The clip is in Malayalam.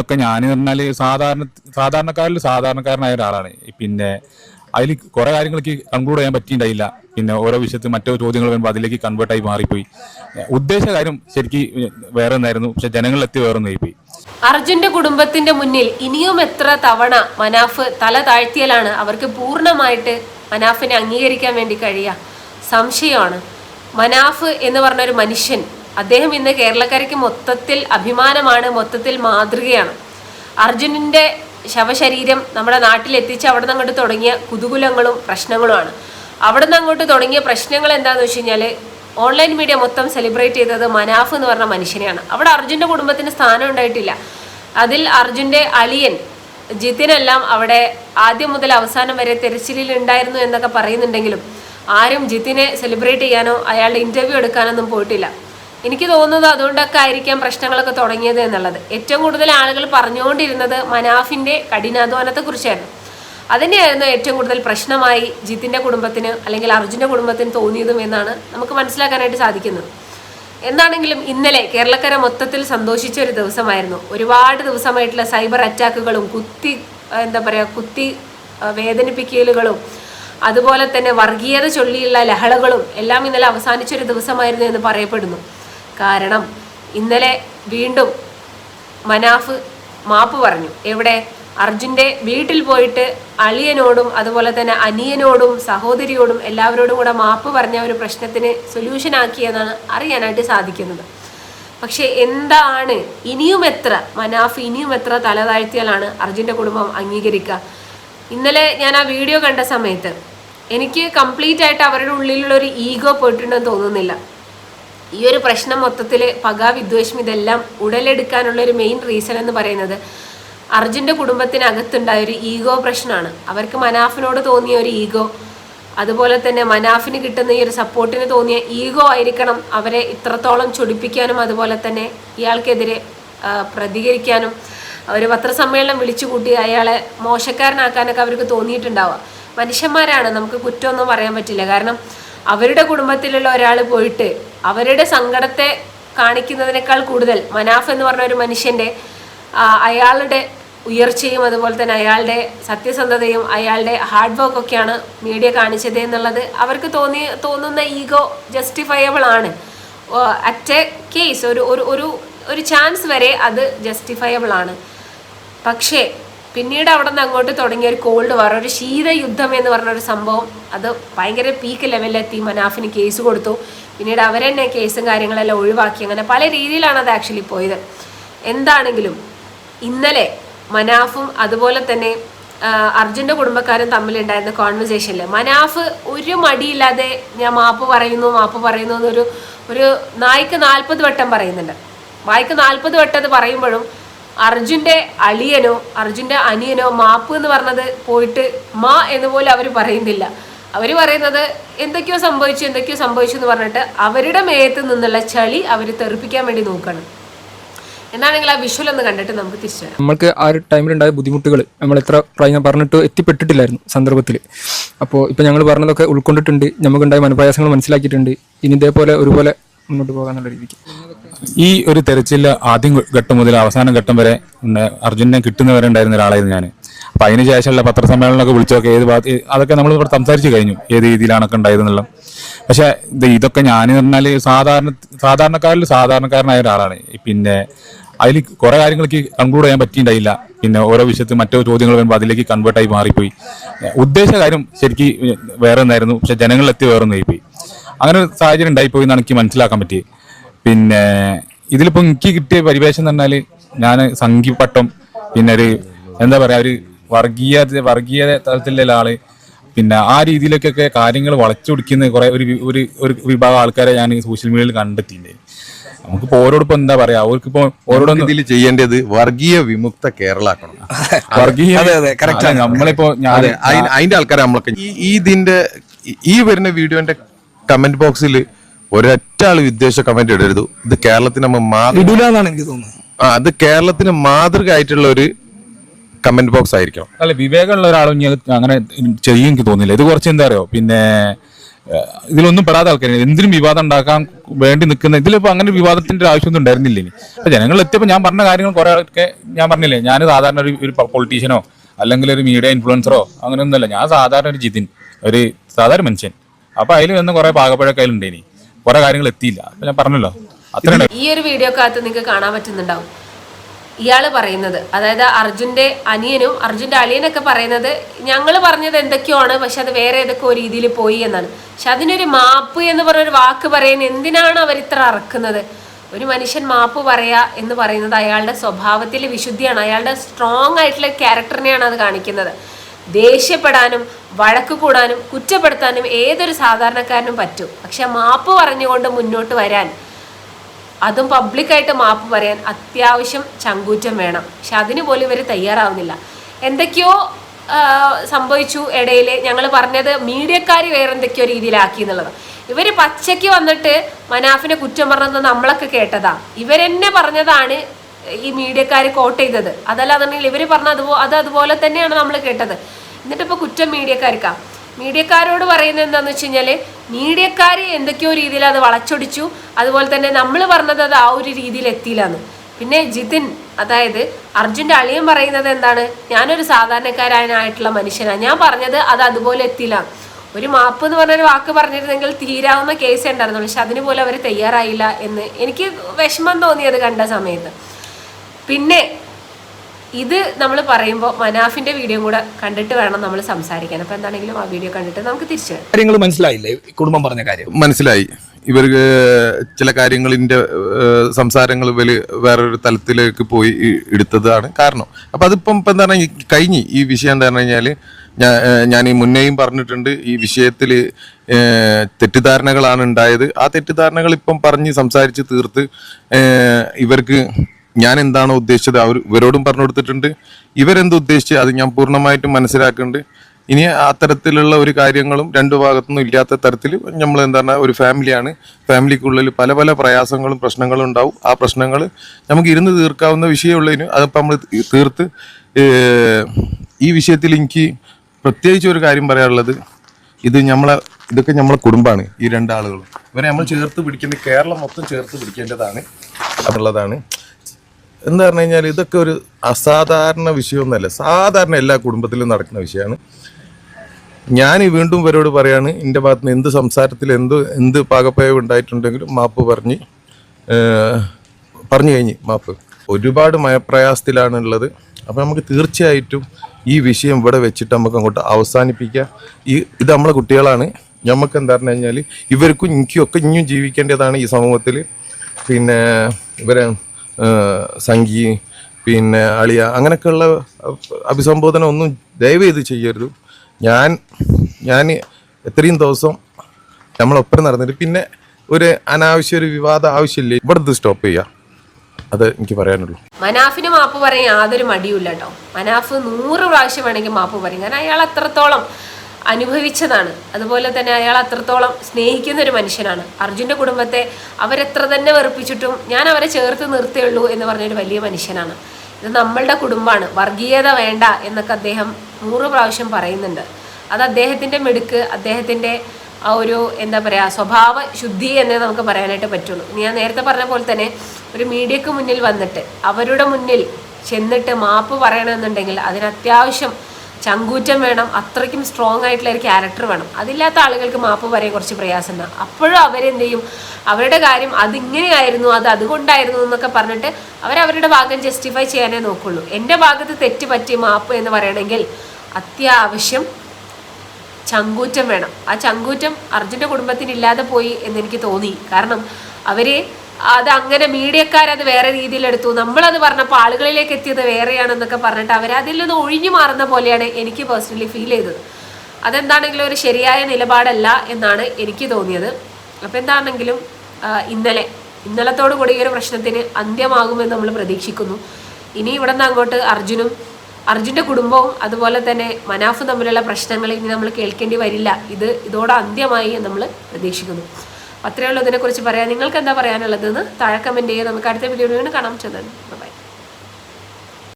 ഒക്കെ ഞാൻ പറഞ്ഞാൽ സാധാരണ സാധാരണക്കാരിൽ സാധാരണക്കാരനായ ഒരാളാണ്. പിന്നെ അതിൽ കുറേ കാര്യങ്ങൾക്ക് കൺക്ലൂഡ് ചെയ്യാൻ പറ്റിയിട്ടുണ്ടായില്ല പിന്നെ ഓരോ വിഷയത്തിൽ മറ്റോ ചോദ്യങ്ങൾ വരുമ്പോൾ അതിലേക്ക് കൺവേർട്ടായി മാറിപ്പോയി. ഉദ്ദേശ കാര്യം ശരിക്കും വേറെ ഒന്നായിരുന്നു. പക്ഷെ ജനങ്ങളിലെത്തി വേറെ ഒന്നായി പോയി. അർജുന്റെ കുടുംബത്തിന്റെ മുന്നിൽ ഇനിയും എത്ര തവണ മനാഫ് തല താഴ്ത്തിയാലാണ് അവർക്ക് പൂർണമായിട്ട് മനാഫിനെ അംഗീകരിക്കാൻ വേണ്ടി കഴിയുക? സംശയമാണ്. മനാഫ് എന്ന് പറഞ്ഞ ഒരു മനുഷ്യൻ അദ്ദേഹം ഇന്ന് കേരളക്കരയ്ക്ക് മൊത്തത്തിൽ അഭിമാനമാണ് മൊത്തത്തിൽ മാതൃകയാണ്. അർജുനന്റെ ശവശരീരം നമ്മുടെ നാട്ടിൽ എത്തിച്ച് അവിടെ നിന്ന് അങ്ങോട്ട് തുടങ്ങിയ കുതുകുലങ്ങളും പ്രശ്നങ്ങളുമാണ്. അവിടെ നിന്ന് അങ്ങോട്ട് തുടങ്ങിയ പ്രശ്നങ്ങൾ എന്താണെന്ന് വെച്ച് കഴിഞ്ഞാൽ ഓൺലൈൻ മീഡിയ മൊത്തം സെലിബ്രേറ്റ് ചെയ്തത് മനാഫ് എന്ന് പറഞ്ഞ മനുഷ്യനെയാണ്. അവിടെ അർജുന്റെ കുടുംബത്തിന് സ്ഥാനം ഉണ്ടായിട്ടില്ല. അതിൽ അർജുന്റെ അളിയൻ ജിത്തിനെല്ലാം അവിടെ ആദ്യം മുതൽ അവസാനം വരെ തെരച്ചിലിൽ ഉണ്ടായിരുന്നു എന്നൊക്കെ പറയുന്നുണ്ടെങ്കിലും ആരും ജിത്തിനെ സെലിബ്രേറ്റ് ചെയ്യാനോ അയാളുടെ ഇന്റർവ്യൂ എടുക്കാനൊന്നും പോയിട്ടില്ല. എനിക്ക് തോന്നുന്നത് അതുകൊണ്ടൊക്കെ ആയിരിക്കാം പ്രശ്നങ്ങളൊക്കെ തുടങ്ങിയത് എന്നുള്ളത്. ഏറ്റവും കൂടുതൽ ആളുകൾ പറഞ്ഞുകൊണ്ടിരുന്നത് മനാഫിന്റെ കഠിനാധ്വാനത്തെക്കുറിച്ചായിരുന്നു അതിനെയായിരുന്നു ഏറ്റവും കൂടുതൽ പ്രശ്നമായി ജിത്തിന്റെ കുടുംബത്തിന് അല്ലെങ്കിൽ അർജുന്റെ കുടുംബത്തിന് തോന്നിയതും എന്നാണ് നമുക്ക് മനസ്സിലാക്കാനായിട്ട് സാധിക്കുന്നത്. എന്താണെങ്കിലും ഇന്നലെ കേരളക്കര മൊത്തത്തിൽ സന്തോഷിച്ച ഒരു ദിവസമായിരുന്നു. ഒരുപാട് ദിവസമായിട്ടുള്ള സൈബർ അറ്റാക്കുകളും കുത്തി എന്താ പറയുക കുത്തി വേദനിപ്പിക്കലുകളും അതുപോലെ തന്നെ വർഗീയത ചൊല്ലിയുള്ള ലഹളകളും എല്ലാം ഇന്നലെ അവസാനിച്ചൊരു ദിവസമായിരുന്നു എന്ന് പറയപ്പെടുന്നു. കാരണം ഇന്നലെ വീണ്ടും മനാഫ് മാപ്പ് പറഞ്ഞു. എവിടെ? അർജുന്റെ വീട്ടിൽ പോയിട്ട് അളിയനോടും അതുപോലെ തന്നെ അനിയനോടും സഹോദരിയോടും എല്ലാവരോടും കൂടെ മാപ്പ് പറഞ്ഞ ഒരു പ്രശ്നത്തിന് സൊല്യൂഷൻ ആക്കിയെന്നാണ് അറിയാനായിട്ട് സാധിക്കുന്നത്. പക്ഷെ എന്താണ്? ഇനിയും എത്ര? മനാഫ് ഇനിയും എത്ര തല താഴ്ത്തിയാലാണ് അർജുന്റെ കുടുംബം അംഗീകരിക്കുക? ഇന്നലെ ഞാൻ ആ വീഡിയോ കണ്ട സമയത്ത് എനിക്ക് കംപ്ലീറ്റ് ആയിട്ട് അവരുടെ ഉള്ളിലുള്ള ഒരു ഈഗോ പോയിട്ടുണ്ടെന്ന് തോന്നുന്നില്ല. ഈ ഒരു പ്രശ്നം മൊത്തത്തിൽ പക വിദ്വേഷം ഇതെല്ലാം ഉടലെടുക്കാനുള്ള ഒരു മെയിൻ റീസൺ എന്ന് പറയുന്നത് അർജുന്റെ കുടുംബത്തിനകത്തുണ്ടായ ഒരു ഈഗോ പ്രശ്നമാണ്. അവർക്ക് മനാഫിനോട് തോന്നിയ ഒരു ഈഗോ അതുപോലെ തന്നെ മനാഫിന് കിട്ടുന്ന ഈ ഒരു സപ്പോർട്ടിന് തോന്നിയ ഈഗോ ആയിരിക്കണം അവരെ ഇത്രത്തോളം ചൊടിപ്പിക്കാനും അതുപോലെ തന്നെ ഇയാൾക്കെതിരെ പ്രതികരിക്കാനും ഒരു പത്രസമ്മേളനം വിളിച്ചു കൂട്ടി അയാളെ മോശക്കാരനാക്കാനൊക്കെ അവർക്ക് തോന്നിയിട്ടുണ്ടാവുക മനുഷ്യന്മാരാണ് നമുക്ക് കുറ്റമൊന്നും പറയാൻ പറ്റില്ല. കാരണം അവരുടെ കുടുംബത്തിലുള്ള ഒരാൾ പോയിട്ട് അവരുടെ സങ്കടത്തെ കാണിക്കുന്നതിനേക്കാൾ കൂടുതൽ മനാഫ് എന്ന് പറഞ്ഞ ഒരു മനുഷ്യന്റെ അയാളുടെ ഉയർച്ചയും അതുപോലെ തന്നെ അയാളുടെ സത്യസന്ധതയും അയാളുടെ ഹാർഡ് വർക്ക് വർക്കൊക്കെയാണ് മീഡിയ കാണിച്ചത് എന്നുള്ളത് അവർക്ക് തോന്നി തോന്നുന്ന ഈഗോ ജസ്റ്റിഫയബിൾ ആണ്. അറ്റ് എ കേസ് ഒരു ഒരു ഒരു ചാൻസ് വരെ അത് ജസ്റ്റിഫയബിൾ ആണ്. പക്ഷേ പിന്നീട് അവിടെ നിന്ന് അങ്ങോട്ട് തുടങ്ങിയ ഒരു കോൾഡ് വാർ ഒരു ശീതയുദ്ധം എന്ന് പറഞ്ഞ ഒരു സംഭവം. അത് ഭയങ്കര പീക്ക് ലെവലിലെത്തി മനാഫിന് കേസ് കൊടുത്തു. പിന്നീട് അവരെന്നെ കേസും കാര്യങ്ങളെല്ലാം ഒഴിവാക്കി. അങ്ങനെ പല രീതിയിലാണ് അത് ആക്ച്വലി പോയത്. എന്താണെങ്കിലും ഇന്നലെ മനാഫും അതുപോലെ തന്നെ അർജുന്റെ കുടുംബക്കാരും തമ്മിലുണ്ടായിരുന്ന കോൺവെർസേഷനിൽ മനാഫ് ഒരു മടിയില്ലാതെ ഞാൻ മാപ്പ് പറയുന്നു മാപ്പ് പറയുന്നു എന്നൊരു ഒരു നായ്ക്ക് നാൽപ്പത് വട്ടം പറയുന്നുണ്ട്. വായിക്ക് നാൽപ്പത് വട്ടം അത് പറയുമ്പോഴും അർജുന്റെ അളിയനോ അർജുന്റെ അനിയനോ മാപ്പ് എന്ന് പറഞ്ഞത് പോയിട്ട് മാ എന്ന് പോലും അവർ പറയുന്നില്ല. അവർ പറയുന്നത് എന്തൊക്കെയോ സംഭവിച്ചു എന്തൊക്കെയോ സംഭവിച്ചു എന്ന് പറഞ്ഞിട്ട് അവരുടെ മേയത്ത് നിന്നുള്ള ചളി അവർ തെറിപ്പിക്കാൻ വേണ്ടി നോക്കണം. എന്നാണെങ്കിൽ ആ വിഷ്വൽ ഒന്ന് കണ്ടിട്ട് നമുക്ക് തിരിച്ചു നമ്മൾക്ക് ആ ഒരു ടൈമിലുണ്ടായ ബുദ്ധിമുട്ടുകൾ നമ്മൾ എത്ര പ്രായം പറഞ്ഞിട്ട് എത്തിപ്പെട്ടിട്ടില്ലായിരുന്നു സന്ദർഭത്തിൽ അപ്പോൾ ഇപ്പോൾ ഞങ്ങൾ പറഞ്ഞതൊക്കെ ഉൾക്കൊണ്ടിട്ടുണ്ട് നമുക്കുണ്ടായ മനപ്രയാസങ്ങൾ മനസ്സിലാക്കിയിട്ടുണ്ട്. ഇനി ഇതേപോലെ ഒരുപോലെ മുന്നോട്ട് പോകാനുള്ള രീതിക്ക്. ഈ ഒരു തെരച്ചിൽ ആദ്യം ഘട്ടം മുതൽ അവസാന ഘട്ടം വരെ അർജുനെ കിട്ടുന്നവരെ ഉണ്ടായിരുന്ന ഒരാളായിരുന്നു ഞാൻ അപ്പൊ അതിന് ശേഷമുള്ള പത്രസമ്മേളനമൊക്കെ വിളിച്ചൊക്കെ ഏത് ഭാഗത്ത് അതൊക്കെ നമ്മൾ ഇവിടെ സംസാരിച്ചു കഴിഞ്ഞു ഏത് രീതിയിലാണൊക്കെ ഉണ്ടായതെന്നുള്ള. പക്ഷെ ഇത് ഇതൊക്കെ ഞാൻ പറഞ്ഞാൽ സാധാരണ സാധാരണക്കാരിൽ സാധാരണക്കാരനായ ഒരാളാണ്. പിന്നെ അതിൽ കുറെ കാര്യങ്ങൾക്ക് കൺക്ലൂഡ് ചെയ്യാൻ പറ്റിയിട്ടുണ്ടായില്ല. പിന്നെ ഓരോ വിഷയത്തിൽ മറ്റോ ചോദ്യങ്ങൾ വരുമ്പോൾ അതിലേക്ക് കൺവേർട്ടായി മാറിപ്പോയി. ഉദ്ദേശ കാര്യം ശരിക്കും വേറെ ഒന്നായിരുന്നു. പക്ഷെ ജനങ്ങളിലെത്തി വേറെ ഒന്നായിപ്പോയി അങ്ങനെ ഒരു സാഹചര്യം ഉണ്ടായിപ്പോയി എന്നാണ് എനിക്ക് മനസ്സിലാക്കാൻ പറ്റിയത് പിന്നെ ഇതിലിപ്പോ എനിക്ക് കിട്ടിയ പരിവേഷം എന്ന് പറഞ്ഞാൽ ഞാൻ സംഘിപ്പട്ടം പിന്നെ ഒരു എന്താ പറയാ ഒരു വർഗീയ വർഗീയ തലത്തിലുള്ള ആൾ. പിന്നെ ആ രീതിയിലേക്കൊക്കെ കാര്യങ്ങൾ വളച്ചൊടിക്കുന്ന കുറെ ഒരു ഒരു ഒരു വിഭാഗം ആൾക്കാരെ ഞാൻ സോഷ്യൽ മീഡിയയിൽ കണ്ടെത്തിയിട്ടുണ്ട്. നമുക്കിപ്പോ ഓരോടൊപ്പം എന്താ പറയാ അവർക്കിപ്പോ ഓരോടൊന്നും ഇതിൽ ചെയ്യേണ്ടത് വർഗീയ വിമുക്ത കേരളാക്കണം. വർഗീയ അതെ, അതെ, correct നമ്മളിപ്പോ അതിന്റെ ആൾക്കാരെ നമ്മളൊക്കെ ഇതിന്റെ ഈ- ഈ വരുന്ന വീഡിയോന്റെ കമന്റ് ബോക്സിൽ ഒരൊറ്റ ആൾ വിദ്വേഷ കമന്റ് ഇടരുത്. ഇത് കേരളത്തിന് നമ്മ മാതൃ ഇടൂല എന്നാണ് എനിക്ക് തോന്നുന്നത്. ആ അത് കേരളത്തിന് മാതൃക ആയിട്ടുള്ള ഒരു കമന്റ് ബോക്സ് ആയിരിക്കണം. അല്ല വിവേകമുള്ള ഒരാളും ഇനി അങ്ങനെ ചെയ്യും എനിക്ക് തോന്നില്ല ഇത് കുറച്ച് എന്താ അറിയോ? പിന്നെ ഏഹ് ഇതിലൊന്നും പെടാത്ത ആൾക്കാർ എന്തിനും വിവാദം ഉണ്ടാക്കാൻ വേണ്ടി നിൽക്കുന്ന ഇതിലിപ്പോ അങ്ങനെ വിവാദത്തിന്റെ ഒരു ആവശ്യമൊന്നും ഉണ്ടായിരുന്നില്ല ഇനി? അപ്പൊ ജനങ്ങൾ എത്തിയപ്പോൾ ഞാൻ പറഞ്ഞ കാര്യങ്ങൾ കുറെ ഒക്കെ ഞാൻ പറഞ്ഞില്ലേ? ഞാൻ സാധാരണ ഒരു ഒരു പൊളിറ്റീഷ്യനോ അല്ലെങ്കിൽ ഒരു മീഡിയ ഇൻഫ്ലുവൻസറോ അങ്ങനെയൊന്നുമല്ല. ഞാൻ സാധാരണ ഒരു ജിതിൻ ഒരു സാധാരണ മനുഷ്യൻ. അപ്പൊ അതിൽ വന്ന് കുറെ പാകപ്പഴൊക്കെ അതിലുണ്ടേനി കുറെ കാര്യങ്ങൾ എത്തിയില്ല. അപ്പൊ ഞാൻ പറഞ്ഞല്ലോ ഈ ഒരു വീഡിയോ കാത്ത് നിങ്ങൾക്ക് കാണാൻ പറ്റുന്നുണ്ടാവും. ഇയാൾ പറയുന്നത് അതായത് അർജുന്റെ അനിയനും അർജുന്റെ അളിയനൊക്കെ പറയുന്നത് ഞങ്ങൾ പറഞ്ഞത് എന്തൊക്കെയാണ് പക്ഷെ അത് വേറെ ഏതൊക്കെയോ രീതിയിൽ പോയി എന്നാണ്. പക്ഷെ അതിനൊരു മാപ്പ് എന്ന് പറഞ്ഞൊരു വാക്ക് പറയുന്നത് എന്തിനാണ് അവർ ഇത്ര അറക്കുന്നത്? ഒരു മനുഷ്യൻ മാപ്പ് പറയാ എന്ന് പറയുന്നത് അയാളുടെ സ്വഭാവത്തിലെ വിശുദ്ധിയാണ് അയാളുടെ സ്ട്രോങ് ആയിട്ടുള്ള ക്യാരക്ടറിനെയാണ് അത് കാണിക്കുന്നത്. ദേഷ്യപ്പെടാനും വഴക്ക് കൂടാനും കുറ്റപ്പെടുത്താനും ഏതൊരു സാധാരണക്കാരനും പറ്റും. പക്ഷെ മാപ്പ് പറഞ്ഞുകൊണ്ട് മുന്നോട്ട് വരാൻ അതും പബ്ലിക്കായിട്ട് മാപ്പ് പറയാൻ അത്യാവശ്യം ചങ്കൂറ്റം വേണം. പക്ഷെ അതിന് പോലും ഇവർ തയ്യാറാവുന്നില്ല. എന്തൊക്കെയോ സംഭവിച്ചു ഇടയിൽ ഞങ്ങൾ പറഞ്ഞത് മീഡിയക്കാർ വേറെ എന്തൊക്കെയോ രീതിയിലാക്കി എന്നുള്ളത് ഇവർ പച്ചയ്ക്ക് വന്നിട്ട് മനാഫിനെ കുറ്റം പറഞ്ഞത് നമ്മളൊക്കെ കേട്ടതാ. ഇവരെന്നെ പറഞ്ഞതാണ് ഈ മീഡിയക്കാർ കോട്ട് ചെയ്തത്. അതല്ലാന്നുണ്ടെങ്കിൽ ഇവർ പറഞ്ഞ അതുപോലെ അത് അതുപോലെ തന്നെയാണ് നമ്മൾ കേട്ടത്. എന്നിട്ട് ഇപ്പോൾ കുറ്റം മീഡിയക്കാർക്കാ. മീഡിയക്കാരോട് പറയുന്നത് എന്താണെന്ന് വെച്ച് കഴിഞ്ഞാൽ മീഡിയക്കാർ എന്തൊക്കെയോ രീതിയിൽ അത് വളച്ചൊടിച്ചു. അതുപോലെ തന്നെ നമ്മൾ പറഞ്ഞത് അത് ആ ഒരു രീതിയിൽ എത്തിയില്ലാന്ന്. പിന്നെ ജിതിൻ അതായത് അർജുന്റെ അളിയൻ പറയുന്നത് എന്താണ്? ഞാനൊരു സാധാരണക്കാരനായിട്ടുള്ള മനുഷ്യനാണ് ഞാൻ പറഞ്ഞത് അത് അതുപോലെ എത്തില്ല ഒരു മാപ്പ് എന്ന് പറഞ്ഞൊരു വാക്ക് പറഞ്ഞിരുന്നെങ്കിൽ തീരാവുന്ന കേസ് ഉണ്ടായിരുന്നു പക്ഷെ അതിന് പോലും അവർ തയ്യാറായില്ല എന്ന് എനിക്ക് വിഷമം തോന്നിയത് കണ്ട സമയത്ത്. പിന്നെ ഇത് നമ്മൾ പറയുമ്പോൾ മനാഫിന്റെ വീഡിയോ കൂടെ കണ്ടിട്ട് വേണം നമ്മൾ സംസാരിക്കാൻ. അപ്പൊ എന്താണെങ്കിലും ആ വീഡിയോ കണ്ടിട്ട് നമുക്ക് തിരിച്ചു കാര്യങ്ങൾ മനസ്സിലായില്ലേ? കുടുംബം പറഞ്ഞ കാര്യം. മനസ്സിലായി. ഇവർക്ക് ചില കാര്യങ്ങളിന്റെ സംസാരങ്ങൾ ഇവർ വേറൊരു തലത്തിലേക്ക് പോയി എടുത്തതാണ് കാരണം. അപ്പം അതിപ്പം ഇപ്പം എന്താ പറഞ്ഞാൽ കഴിഞ്ഞ് ഈ വിഷയം എന്താ പറഞ്ഞു കഴിഞ്ഞാൽ ഞാൻ ഞാൻ ഈ മുന്നേയും പറഞ്ഞിട്ടുണ്ട്. ഈ വിഷയത്തിൽ തെറ്റിദ്ധാരണകളാണ് ഉണ്ടായത്. ആ തെറ്റിദ്ധാരണകൾ ഇപ്പം പറഞ്ഞ് സംസാരിച്ച് തീർത്ത് ഇവർക്ക് ഞാൻ എന്താണോ ഉദ്ദേശിച്ചത് അവർ ഇവരോടും പറഞ്ഞു കൊടുത്തിട്ടുണ്ട് ഇവരെന്ത് ഉദ്ദേശിച്ച് അത് ഞാൻ പൂർണമായിട്ടും മനസ്സിലാക്കുന്നുണ്ട്. ഇനി അത്തരത്തിലുള്ള ഒരു കാര്യങ്ങളും രണ്ടു ഭാഗത്തുനിന്നും ഇല്ലാത്ത തരത്തിൽ നമ്മൾ എന്താണ് ഒരു ഫാമിലിയാണ്. ഫാമിലിക്കുള്ളിൽ പല പല പ്രയാസങ്ങളും പ്രശ്നങ്ങളും ഉണ്ടാവും. ആ പ്രശ്നങ്ങൾ നമുക്ക് ഇരുന്ന് തീർക്കാവുന്ന വിഷയമുള്ളതിന് അതിപ്പോൾ നമ്മൾ തീർത്ത് ഈ വിഷയത്തിൽ എനിക്ക് പ്രത്യേകിച്ച് ഒരു കാര്യം പറയാനുള്ളത്. ഇത് നമ്മളെ ഇതൊക്കെ നമ്മളെ കുടുംബമാണ് ഈ രണ്ടാളുകളും. ഇവരെ നമ്മൾ ചേർത്ത് പിടിക്കേണ്ട കേരളം മൊത്തം ചേർത്ത് പിടിക്കേണ്ടതാണ് എന്നുള്ളതാണ്. എന്താ പറഞ്ഞു കഴിഞ്ഞാൽ ഇതൊക്കെ ഒരു അസാധാരണ വിഷയമൊന്നുമല്ല. സാധാരണ എല്ലാ കുടുംബത്തിലും നടക്കുന്ന വിഷയമാണ്. ഞാൻ വീണ്ടും ഇവരോട് പറയാണ് എന്റെ ഭാഗത്ത് നിന്ന് എന്ത് സംസാരത്തിൽ എന്ത് എന്ത് പാകപ്പയവ് ഉണ്ടായിട്ടുണ്ടെങ്കിലും മാപ്പ് പറഞ്ഞ് പറഞ്ഞു കഴിഞ്ഞ് മാപ്പ്. ഒരുപാട് മയപ്രയാസത്തിലാണുള്ളത്. അപ്പോൾ നമുക്ക് തീർച്ചയായിട്ടും ഈ വിഷയം ഇവിടെ വെച്ചിട്ട് നമുക്ക് അങ്ങോട്ട് അവസാനിപ്പിക്കാം. ഈ ഇത് നമ്മളെ കുട്ടികളാണ്. നമുക്ക് എന്താ പറഞ്ഞു കഴിഞ്ഞാൽ ഇവർക്കും എനിക്കും ഒക്കെ ഇനിയും ജീവിക്കേണ്ടതാണ് ഈ സമൂഹത്തിൽ പിന്നെ ഇവരെ സംഗി പിന്നെ അളിയ അങ്ങനെയൊക്കെയുള്ള അഭിസംബോധന ഒന്നും ദയവ് ചെയ്ത് ചെയ്യരുത്. ഞാൻ ഞാൻ എത്രയും ദിവസം നമ്മളൊപ്പം നടന്നിട്ട് പിന്നെ ഒരു അനാവശ്യ ഒരു വിവാദ ആവശ്യമില്ല. ഇവിടെ സ്റ്റോപ്പ് ചെയ്യുക അത് എനിക്ക് പറയാനുള്ളൂ. മനാഫിന് മാപ്പ് പറയാൻ യാതൊരു മടിയുമില്ല കേട്ടോ. മനാഫ് നൂറ് പ്രാവശ്യം വേണമെങ്കിൽ മാപ്പ് പറയും. കാരണം അയാൾ അത്രത്തോളം അനുഭവിച്ചതാണ്. അതുപോലെ തന്നെ അയാൾ അത്രത്തോളം സ്നേഹിക്കുന്ന ഒരു മനുഷ്യനാണ്. അർജുന്റെ കുടുംബത്തെ അവരെത്ര തന്നെ വെറുപ്പിച്ചിട്ടും ഞാൻ അവരെ ചേർത്ത് നിർത്തിയുള്ളൂ എന്ന് പറഞ്ഞൊരു വലിയ മനുഷ്യനാണ്. ഇത് നമ്മളുടെ കുടുംബമാണ്. വർഗീയത വേണ്ട എന്നൊക്കെ അദ്ദേഹം നൂറ് പ്രാവശ്യം പറയുന്നുണ്ട്. അത് അദ്ദേഹത്തിന്റെ മിടുക്ക് അദ്ദേഹത്തിന്റെ ആ ഒരു എന്താ പറയുക സ്വഭാവ ശുദ്ധി എന്നേ നമുക്ക് പറയാനായിട്ട് പറ്റുള്ളൂ. ഞാൻ നേരത്തെ പറഞ്ഞ പോലെ തന്നെ ഒരു മീഡിയക്ക് മുന്നിൽ വന്നിട്ട് അവരുടെ മുന്നിൽ ചെന്നിട്ട് മാപ്പ് പറയണമെന്നുണ്ടെങ്കിൽ അതിന് അത്യാവശ്യം ചങ്കൂറ്റം വേണം അത്രയ്ക്കും സ്ട്രോങ് ആയിട്ടുള്ള ഒരു ക്യാരക്ടർ വേണം. അതില്ലാത്ത ആളുകൾക്ക് മാപ്പ് പറയാൻ കുറച്ച് പ്രയാസം ഉണ്ടാകും അപ്പോഴും അവരെന്ത് ചെയ്യും? അവരുടെ കാര്യം അതിങ്ങനെയായിരുന്നു അത് അതുകൊണ്ടായിരുന്നു എന്നൊക്കെ പറഞ്ഞിട്ട് അവരവരുടെ ഭാഗം ജസ്റ്റിഫൈ ചെയ്യാനേ നോക്കുള്ളൂ. എന്റെ ഭാഗത്ത് തെറ്റ് പറ്റി മാപ്പ് എന്ന് പറയണമെങ്കിൽ അത്യാവശ്യം ചങ്കൂറ്റം വേണം. ആ ചങ്കൂറ്റം അർജുന്റെ കുടുംബത്തിന് ഇല്ലാതെ പോയി എന്നെനിക്ക് തോന്നി. കാരണം അവർ അത് അങ്ങനെ മീഡിയക്കാരത് വേറെ രീതിയിലെടുത്തു. നമ്മളത് പറഞ്ഞപ്പോൾ ആളുകളിലേക്ക് എത്തിയത് വേറെയാണെന്നൊക്കെ പറഞ്ഞിട്ട് അവർ അതിൽ നിന്ന് ഒഴിഞ്ഞു മാറുന്ന പോലെയാണ് എനിക്ക് പേഴ്സണലി ഫീൽ ചെയ്തത്. അതെന്താണെങ്കിലും ഒരു ശരിയായ നിലപാടല്ല എന്നാണ് എനിക്ക് തോന്നിയത്. അപ്പോൾ എന്താണെങ്കിലും ഇന്നലെ ഇന്നലത്തോടു കൂടി ഈ ഒരു പ്രശ്നത്തിന് അന്ത്യമാകുമെന്ന് നമ്മൾ പ്രതീക്ഷിക്കുന്നു. ഇനി ഇവിടെ നിന്ന് അങ്ങോട്ട് അർജുനും അർജുന്റെ കുടുംബവും അതുപോലെ തന്നെ മനാഫും തമ്മിലുള്ള പ്രശ്നങ്ങൾ ഇനി നമ്മൾ കേൾക്കേണ്ടി വരില്ല. ഇത് ഇതോടെ അന്ത്യമായി നമ്മൾ പ്രതീക്ഷിക്കുന്നു. അത്രയേ ഉള്ളൂ ഇതിനെക്കുറിച്ച് പറയാം നിങ്ങൾക്ക് എന്താ പറയാനുള്ളതെന്ന് താഴെ കമന്റ് ചെയ്യുക നമുക്ക് അടുത്ത വീഡിയോ കാണാം. ചെന്നു